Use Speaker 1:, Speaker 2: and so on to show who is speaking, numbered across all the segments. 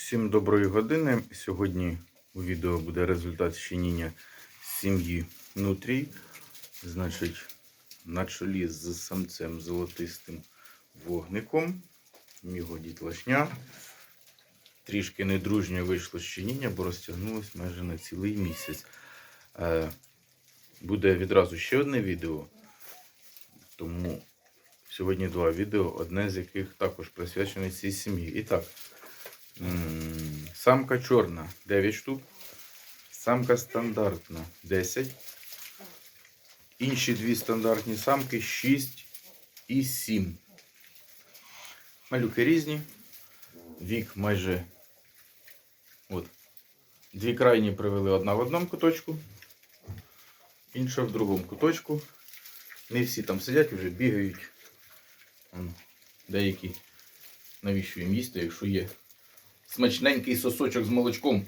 Speaker 1: Всім доброї години. Сьогодні у відео буде результат щеніння сім'ї нутрій. Значить, на чолі з самцем золотистим вогником. Його дітлашня. Трішки недружньо вийшло щеніння, бо розтягнулось майже на цілий місяць. Е, Буде відразу ще одне відео. Тому сьогодні два відео, одне з яких також присвячене цій сім'ї. І так, самка чорна 9 штук, самка стандартна 10. Інші дві стандартні самки 6 і 7. Малюки різні. Вік майже. От. Дві крайні привели одна в одному куточку, інша в другому куточку. Не всі там сидять, вже бігають. Деякі навіщо їм їсти, якщо є смачненький сосочок з молочком.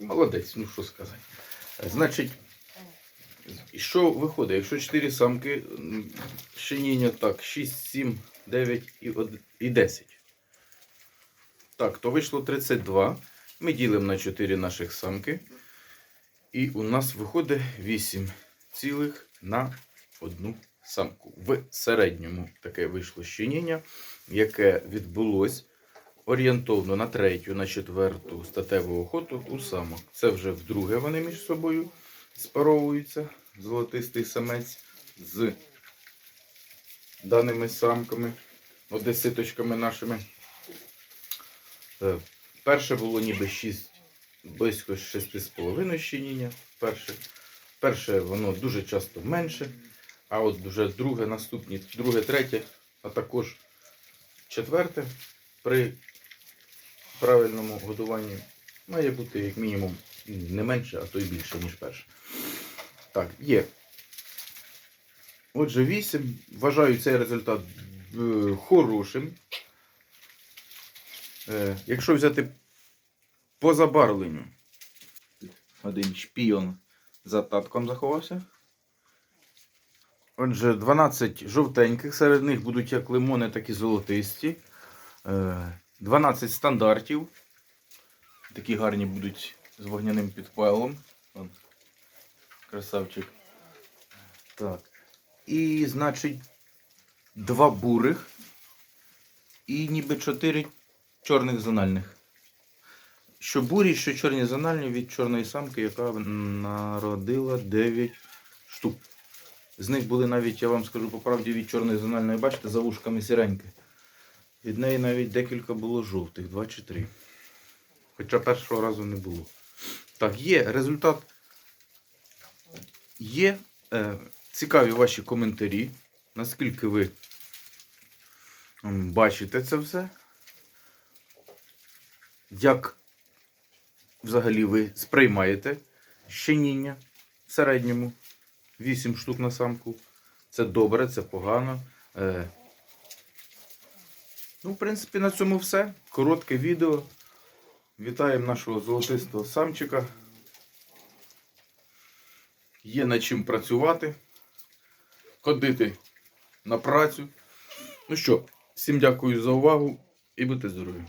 Speaker 1: Молодець, ну що сказати. Значить, що виходить? Якщо 4 самки, м, щеніння так, 6, 7, 9 і, і 10. Так, то вийшло 32. Ми ділимо на 4 наших самки. І у нас виходить 8 цілих на одну самку. В середньому таке вийшло щеніння, яке відбулось орієнтовно на третю, на четверту статеву охоту у самок. Це вже вдруге вони між собою спаровуються. Золотистий самець з даними самками, одеситочками нашими. Е, Перше було ніби 6, близько 6,5 щеніння. Перше. Перше воно дуже часто менше. А от вже друге, наступні, друге, третє, а також четверте при правильному годуванні має бути як мінімум не менше, а то й більше, ніж перше. Так, є. Отже, 8. Вважаю цей результат е, хорошим. Е, якщо взяти по забарвленню, один шпіон за татком заховався. Отже, 12 жовтеньких, серед них будуть як лимони, так і золотисті. Е, 12 стандартів. Такі гарні будуть з вогняним підпалом. Вон, Красавчик. Так. І, значить, два бурих. І ніби 4 чорних зональних. Що бурі, що чорні зональні від чорної самки, яка народила 9 штук. З них були навіть, я вам скажу по правді, від чорної зональної, бачите, за вушками сіреньки. Від неї навіть декілька було жовтих, два чи три. Хоча першого разу не було. Так, є результат. Є е, цікаві ваші коментарі. Наскільки ви бачите це все? Як взагалі ви сприймаєте щеніння в середньому? 8 штук на самку. Це добре, це погано. Е, ну, в принципі, на цьому все. Коротке відео. Вітаємо нашого золотистого самчика. Є над чим працювати, ходити на працю. Ну що, всім дякую за увагу і будьте здорові!